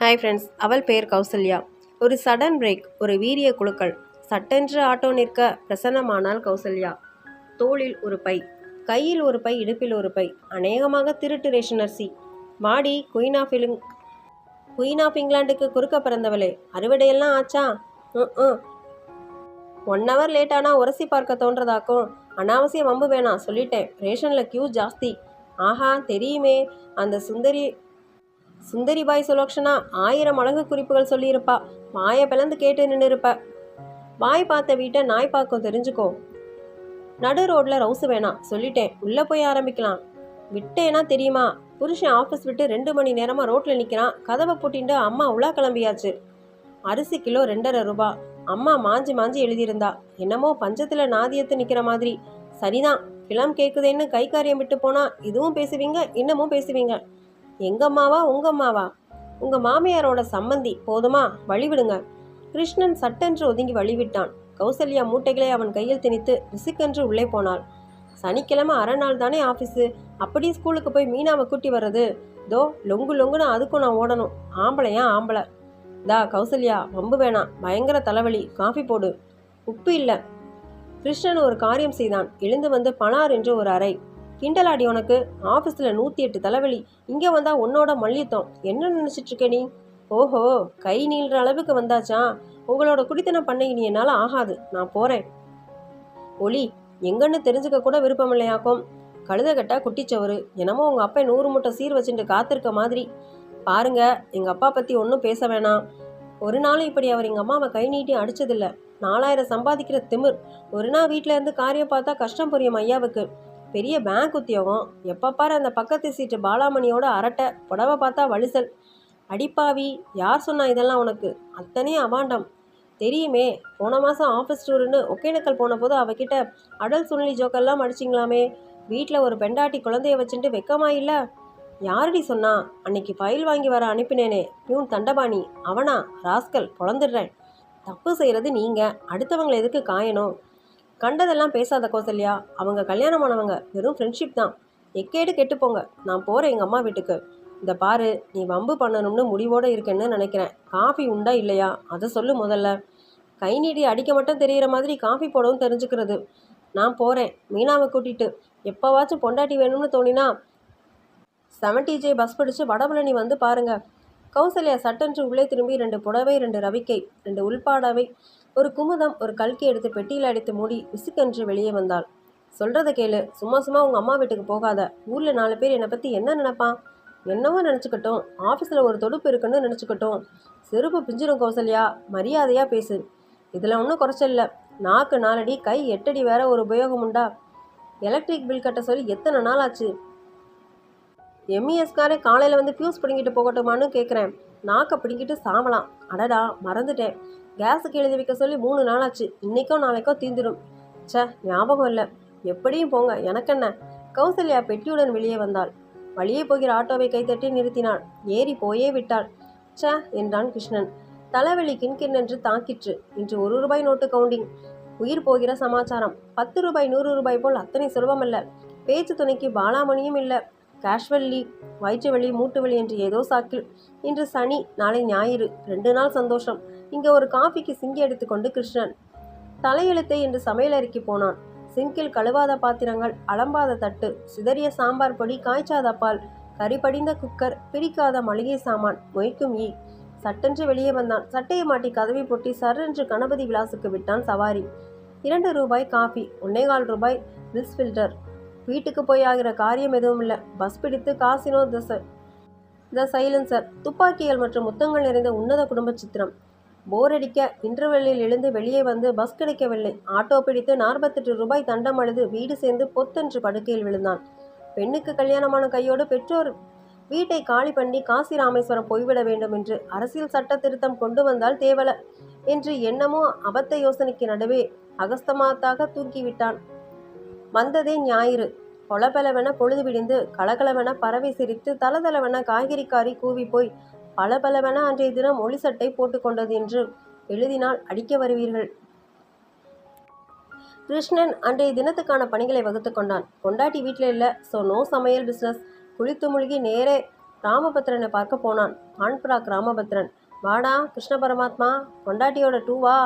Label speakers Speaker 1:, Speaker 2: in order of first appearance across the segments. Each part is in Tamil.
Speaker 1: ஹாய் ஃப்ரெண்ட்ஸ் அவள் பெயர் கௌசல்யா. ஒரு சடன் பிரேக் ஒரு வீரிய குழுக்கள். சட்டென்று ஆட்டோ நிற்க பிரசன்னமானால் கௌசல்யா. தோளில் ஒரு பை கையில் ஒரு பை இடுப்பில் ஒரு பை. அநேகமாக திருட்டு ரேஷன் அரிசி வாடி குயின் ஆஃப் இலிங் குயின் ஆஃப் இங்கிலாந்துக்கு குறுக்க பிறந்தவளே. அறுவடையெல்லாம் ஆச்சா? ம் ஒன் ஹவர் லேட்டானா உரசி பார்க்க தோன்றதாக்கும். அனாவசிய வம்பு வேணாம் சொல்லிட்டேன். ரேஷனில் க்யூ ஜாஸ்தி. ஆஹா தெரியுமே. அந்த சுந்தரி சுந்தரி பாய் சுலோக்ஷனா ஆயிரம் அழகு குறிப்புகள் சொல்லியிருப்பா. வாயை பிளந்து கேட்டு நின்றுருப்ப வாய் பார்த்த வீட்டை நாய் பார்க்கும் தெரிஞ்சுக்கோ. நடு ரோட்ல ரவுசு வேணாம் சொல்லிட்டேன். உள்ளே போய் ஆரம்பிக்கலாம். விட்டேனா தெரியுமா? புருஷன் ஆஃபீஸ் விட்டு ரெண்டு மணி நேரமாக ரோட்டில் நிற்கிறான் கதவை பூட்டிண்டு அம்மா உலா கிளம்பியாச்சு. அரிசி கிலோ ரெண்டரை ரூபா. அம்மா மாஞ்சி மாஞ்சி எழுதியிருந்தா. என்னமோ பஞ்சத்தில் நாதியத்து நிற்கிற மாதிரி. சரிதான். கிளம் கேட்குதேன்னு கை காரியம் விட்டு போனால் இதுவும் பேசுவீங்க இன்னமும் பேசுவீங்க. எங்கம்மாவா உங்கம்மாவா உங்க மாமியாரோட சம்மந்தி போதுமா? வழிவிடுங்க. கிருஷ்ணன் சட்டென்று ஒதுங்கி வழிவிட்டான். கௌசல்யா மூட்டைகளை அவன் கையில் திணித்து ரிசிக்கென்று உள்ளே போனாள். சனிக்கிழமை அரை நாள் தானே ஆஃபீஸு அப்படியே ஸ்கூலுக்கு போய் மீனாவை கூட்டி வர்றது? தோ லொங்கு லொங்குன்னு அதுக்கும் நான் ஓடணும். ஆம்பளையா ஆம்பளை. தா கௌசல்யா வம்பு வேணாம் பயங்கர தலைவலி. காஃபி போடு. உப்பு இல்லை. கிருஷ்ணன் ஒரு காரியம் செய்தான். எழுந்து வந்து பணார் என்று ஒரு அறை. கிண்டலாடி உனக்கு. ஆஃபீஸில் நூற்றி எட்டு தலைவலி. இங்கே வந்தால் உன்னோட மல்யுத்தம். என்ன நினச்சிட்ருக்க நீ? ஓஹோ கை நீள்ற அளவுக்கு வந்தாச்சா? உங்களோட குடித்தனம் பண்ண இனி என்னால் ஆகாது. நான் போகிறேன் ஒளி எங்கன்னு தெரிஞ்சுக்க கூட விருப்பம் இல்லையாக்கும் கழுத கட்டா குட்டிச்சவரு என்னமோ உங்கள் அப்பா நூறு மூட்டை சீர் வச்சுட்டு காத்திருக்க மாதிரி. பாருங்க எங்கள் அப்பா பற்றி ஒன்றும் பேச வேணாம். ஒரு நாளும் இப்படி அவர் எங்கள் அம்மாவை கை நீட்டி அடிச்சதில்ல. நாலாயிரம் சம்பாதிக்கிற திமிர். ஒரு நாள் வீட்டில் இருந்து காரியம் பார்த்தா கஷ்டம் புரியும் ஐயாவுக்கு. பெரிய பேங்க் உத்தியோகம். எப்போ பாரு அந்த பக்கத்து சீட்டு பாலாமணியோட அரட்டை புடவை பார்த்தா வலிசல் அடிப்பாவி யார் சொன்னா இதெல்லாம் உனக்கு? அத்தனையும் அவாண்டம் தெரியுமே போன மாதம் ஆஃபீஸ் டூருன்னு ஒகேனக்கல் போன போது அவகிட்ட அடல் சுனலி ஜோக்கெல்லாம் அடிச்சிங்களாமே. வீட்டில் ஒரு பெண்டாட்டி குழந்தைய வச்சுட்டு வெக்கமா இல்லை? யாரடி சொன்னா? அன்னைக்கு ஃபைல் வாங்கி வர அனுப்பினேனே. பியூன் தண்டபாணி. அவனா? ராஸ்கல். பொழந்துடுறேன். தப்பு செய்கிறது நீங்கள் அடுத்தவங்களை எதுக்கு காயணும்? கண்டதெல்லாம் பேசாத கௌசல்யா. அவங்க கல்யாணமானவங்க வெறும் ஃப்ரெண்ட்ஷிப் தான். எக்கேடு கெட்டுப்போங்க நான் போகிறேன் எங்கள் அம்மா வீட்டுக்கு. இந்த பாரு நீ வம்பு பண்ணணும்னு முடிவோடு இருக்கேன்னு நினைக்கிறேன். காஃபி உண்டா இல்லையா? அதை சொல்லு முதல்ல. கை நீடி அடிக்க மட்டும் தெரிகிற மாதிரி காஃபி போடவும் தெரிஞ்சுக்கிறது. நான் போகிறேன் மீனாவை கூட்டிகிட்டு எப்போவாச்சும் பொண்டாட்டி வேணும்னு தோணினா செவன்டி ஜே பஸ் பிடிச்சு வடபழனி வந்து பாருங்கள் கௌசல்யா சட்டென்று உள்ளே திரும்பி ரெண்டு புடவை ரெண்டு ரவிக்கை ரெண்டு உள்பாடாவை ஒரு குமுதம் ஒரு கல்கி எடுத்து பெட்டியில் அடித்து மூடி விசுக்கென்று வெளியே வந்தாள். சொல்கிறத கேளு. சும்மா சும்மா உங்கள் அம்மா வீட்டுக்கு போகாத. ஊரில் நாலு பேர் என்னை பற்றி என்ன நினப்பான்? என்னவோ நினச்சிக்கட்டும். ஆஃபீஸில் ஒரு தொடுப்பு இருக்குன்னு நினச்சிக்கட்டும். செருப்பு பிஞ்சிடும் கௌசல்யா. மரியாதையாக பேசு. இதில் ஒன்றும் குறைச்சல்ல நாக்கு நாலடி கை எட்டடி வேற ஒரு உபயோகம் உண்டா? எலக்ட்ரிக் பில் கட்ட சொல்லி எத்தனை நாள் ஆச்சு? எம்இஎஸ்காரே காலையில் வந்து ஃபியூஸ் பிடுங்கிட்டு போகட்டுமான்னு கேட்குறேன் நாக்கை பிடுங்கிட்டு சாவலாம். அடடா மறந்துட்டேன். கேஸுக்கு எழுதி வைக்க சொல்லி மூணு நாளாச்சு. இன்றைக்கோ நாளைக்கோ தீந்துடும் ச்சே ஞாபகம் இல்லை. எப்படியும் போங்க. எனக்கென்ன கௌசல்யா பெட்டியுடன் வெளியே வந்தாள். வழியே போகிற ஆட்டோவை கைத்தட்டி நிறுத்தினாள். ஏறி போயே விட்டாள். ச்சே என்றான் கிருஷ்ணன். தலைவலி கின்கின்னென்று தாக்கிற்று இன்று ஒரு ரூபாய் நோட்டு கவுண்டிங். உயிர் போகிற சமாச்சாரம். பத்து ரூபாய் நூறு ரூபாய் போல் அத்தனை சுலபமல்ல பேச்சு துணைக்கு பாலாமணியும் இல்லை. கேஷ்வல்லி வயிற்று வலி மூட்டு வலி என்று ஏதோ சாக்கில். இன்று சனி நாளை ஞாயிறு ரெண்டு நாள் சந்தோஷம். இங்கே ஒரு காஃபிக்கு சிங்கி எடுத்துக்கொண்டு கிருஷ்ணன். தலையெழுத்தை என்று சமையலறைக்கு போனான். சிங்கில் கழுவாத பாத்திரங்கள் அலம்பாத தட்டு சிதறிய சாம்பார் பொடி காய்ச்சாத பால் கரிபடிந்த குக்கர் பிரிக்காத மளிகை சாமான் மொய்க்கும் ஈ. சட்டென்று வெளியே வந்தான். சட்டையை மாட்டி கதவை பொட்டி சர்ரென்று கணபதி விலாசுக்கு விட்டான் சவாரி. இரண்டு ரூபாய் காஃபி ஒன்னேகால் ரூபாய் பிஸ் ஃபில்டர். வீட்டுக்கு போய் ஆகிற காரியம் எதுவும் இல்லை. பஸ் பிடித்து காசினோ த ச- த சைலன்சர். துப்பாக்கிகள் மற்றும் முத்தங்கள் நிறைந்த உன்னத குடும்ப சித்திரம். போர் அடிக்க இன்டர்வெல்லில் எழுந்து வெளியே வந்து பஸ் கிடைக்கவில்லை. ஆட்டோ பிடித்து நாற்பத்தெட்டு ரூபாய் தண்டம் அழுது வீடு சேர்ந்து பொத்தென்று படுக்கையில் விழுந்தான். பெண்ணுக்கு கல்யாணமான கையோடு பெற்றோர் வீட்டை காலி பண்ணி காசி ராமேஸ்வரம் போய்விட வேண்டும் என்று அரசியல் சட்ட திருத்தம் கொண்டு வந்தால் தேவல என்று எண்ணமோ அபத்த யோசனைக்கு நடுவே அகஸ்தமாத்தாக தூக்கிவிட்டான் வந்ததே ஞாயிறு. பொலபலவென பொழுது விடிந்து கலகலவென பறவை சிரித்து தலதலவென காய்கறிக்காரி கூவி போய் பலபலவென அன்றைய தினம் ஒளி சட்டை போட்டுக்கொண்டது என்று எழுதினால் அடிக்க வருவீர்கள். கிருஷ்ணன் அன்றைய தினத்துக்கான பணிகளை வகுத்து கொண்டான். பொண்டாட்டி வீட்டில் இல்லை ஸோ நோ சமையல் பிஸ்னஸ் குளித்து மூழ்கி நேரே ராமபத்ரனை பார்க்க போனான். ஆண்பிராக் ராமபத்ரன் வாடா கிருஷ்ண பரமாத்மா பொண்டாட்டியோட டூவா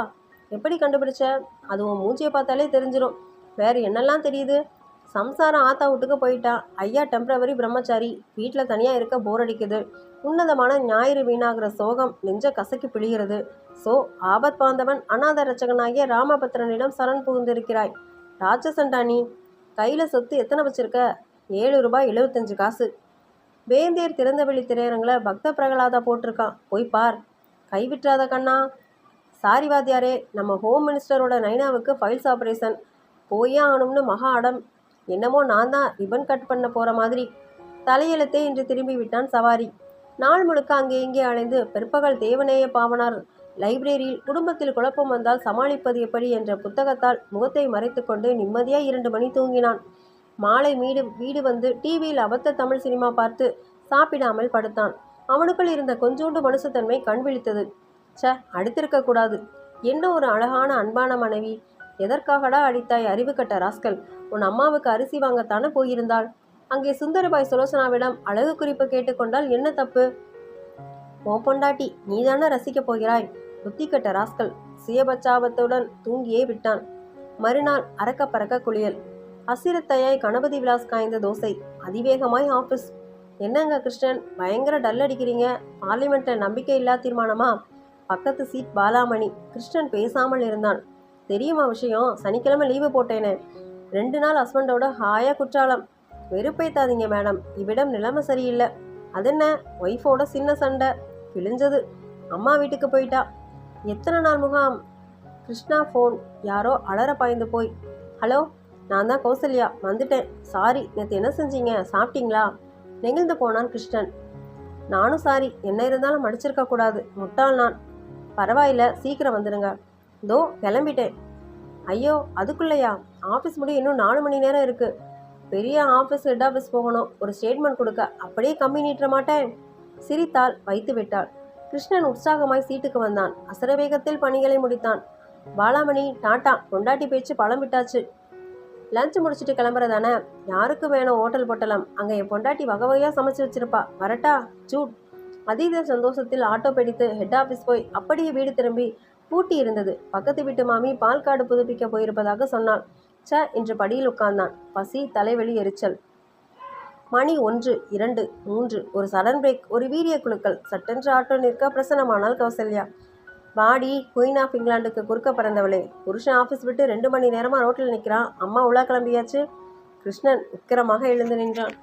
Speaker 1: எப்படி கண்டுபிடிச்ச? அது உன் மூஞ்சியை பார்த்தாலே தெரிஞ்சிடும் வேறு என்னெல்லாம் தெரியுது? சம்சாரம் ஆத்தா வீட்டுக்கு போயிட்டான் ஐயா டெம்பரவரி பிரம்மச்சாரி. வீட்டில் தனியாக இருக்க போர் அடிக்குது. உன்னதமான ஞாயிறு வீணாகிற சோகம் நெஞ்ச கசக்கி பிழிகிறது. சோ ஆபத் பாந்தவன் அநாத ரச்சகனாகிய ராமபத்ரனிடம் சரண் புகுந்திருக்கிறாய். ராட்சசன்டா நீ கையில் சொத்து எத்தனை வச்சிருக்க? ஏழு ரூபாய் எழுபத்தஞ்சு காசு. வேந்தேர் திறந்தவெளி திரையரங்கில் பக்த பிரகலாதா போட்டிருக்கான். போய் பார். கை விட்டுறாத கண்ணா. சாரி வாத்தியாரே நம்ம ஹோம் மினிஸ்டரோட நைனாவுக்கு ஃபைல்ஸ் ஆப்ரேஷன் போயே ஆகணும்னு மகா அடம். என்னமோ நான் தான் ரிபன் கட் பண்ண போகிற மாதிரி. தலையெழுத்தே என்று திரும்பி விட்டான் சவாரி. நாள் முழுக்க அங்கே இங்கே அலைந்து பிற்பகல் தேவநேய பாவனார் லைப்ரரியில் குடும்பத்தில் குழப்பம் வந்தால் சமாளிப்பது எப்படி என்ற புத்தகத்தால் முகத்தை மறைத்துக்கொண்டு நிம்மதியாக இரண்டு மணி தூங்கினான். மாலை வீடு வீடு வந்து டிவியில் அபத்த தமிழ் சினிமா பார்த்து சாப்பிடாமல் படுத்தான். அவனுக்குள் இருந்த கொஞ்சோண்டு மனுஷத்தன்மை கண் விழித்தது. ச்ச அடுத்திருக்கக்கூடாது. என்ன ஒரு அழகான அன்பான மனைவி. எதற்காகடா அடித்தாய் அறிவு கட்ட ராஸ்கல்? உன் அம்மாவுக்கு அரிசி வாங்கத்தானே போயிருந்தாள்? அங்கே சுந்தரபாய் சுலோசனாவிடம் அழகு குறிப்பு கேட்டுக்கொண்டால் என்ன தப்பு? ஓ பொண்டாட்டி நீதானே ரசிக்கப் போகிறாய்? புத்தி கட்ட ராஸ்கல் சுயபச்சாபத்துடன் தூங்கியே விட்டான். மறுநாள் அறக்க பறக்க குளியல். அசிரத்தையாய் கணபதி விலாஸ் காய்ந்த தோசை. அதிவேகமாய் ஆஃபீஸ். என்னங்க கிருஷ்ணன் பயங்கர டல் அடிக்கிறீங்க. பார்லிமெண்ட்டில் நம்பிக்கை இல்லா தீர்மானமா? பக்கத்து சீட் பாலாமணி. கிருஷ்ணன் பேசாமல் இருந்தான். தெரியுமா விஷயம்? சனிக்கிழமை லீவு போட்டேனே. ரெண்டு நாள் ஹஸ்பண்டோட ஹாயா குற்றாலம். வெறுப்பைத்தாதீங்க மேடம் இவ்விடம் நிலைமை சரியில்லை. அதென்ன ஒய்ஃபோட சின்ன சண்டை. கிழிஞ்சது. அம்மா வீட்டுக்கு போயிட்டா. எத்தனை நாள் முகாம்? கிருஷ்ணா ஃபோன் யாரோ அலற பாய்ந்து போய். ஹலோ நான் தான் கௌசல்யா. வந்துட்டேன். சாரி நேற்று என்ன செஞ்சீங்க? சாப்பிட்டீங்களா? நெகிழ்ந்து போனான் கிருஷ்ணன். நானும் சாரி என்ன இருந்தாலும் மடிச்சிருக்க கூடாது முட்டாள் நான். பரவாயில்ல சீக்கிரம் வந்துடுங்க தோ கிளம்பிட்டேன். ஐயோ அதுக்குள்ளையா? ஆஃபீஸ் முடிய இன்னும் நாலு மணி நேரம் இருக்கு. பெரிய ஆஃபீஸ் ஹெட் ஆஃபீஸ் போகணும். ஒரு ஸ்டேட்மெண்ட் கொடுக்க. அப்படியே கம்மி நீட்ட மாட்டேன். சிரித்தாள் வைத்து விட்டாள். கிருஷ்ணன் உற்சாகமாய் சீட்டுக்கு வந்தான். அசரவேகத்தில் பணிகளை முடித்தான். பாலாமணி டாட்டா பொண்டாட்டி பேச்சு பழம் விட்டாச்சு. லஞ்ச் முடிச்சுட்டு கிளம்புறதானே? யாருக்கு வேணும் ஹோட்டல் பொட்டலம்? அங்கே என் பொண்டாட்டி வகை வகையாக சமைச்சு வச்சிருப்பா. வரட்டா? ஜூட் அதீத சந்தோஷத்தில் ஆட்டோ பிடித்து ஹெட் ஆஃபீஸ் போய் அப்படியே வீடு திரும்பி பூட்டி இருந்தது பக்கத்து வீட்டு மாமி பால் கார்டு புதுப்பிக்க போயிருப்பதாக சொன்னாள். ச்ச இன்று படியில் உட்கார்ந்தான். பசி தலைவலி எரிச்சல். மணி ஒன்று இரண்டு மூன்று. ஒரு சடன் பிரேக் ஒரு வீரிய குழுக்கள். சட்டென்று ஆட்டோ நிற்க பிரசனமானால் கௌசல்யா. வாடி குயின் ஆஃப் இங்கிலாந்துக்கு குறுக்க பிறந்தவளே. புருஷன் ஆஃபீஸ் விட்டு ரெண்டு மணி நேரமாக ரோட்டில் நிற்கிறான். அம்மா உலா கிளம்பியாச்சு. கிருஷ்ணன் உக்கிரமாக எழுந்து நின்றான்.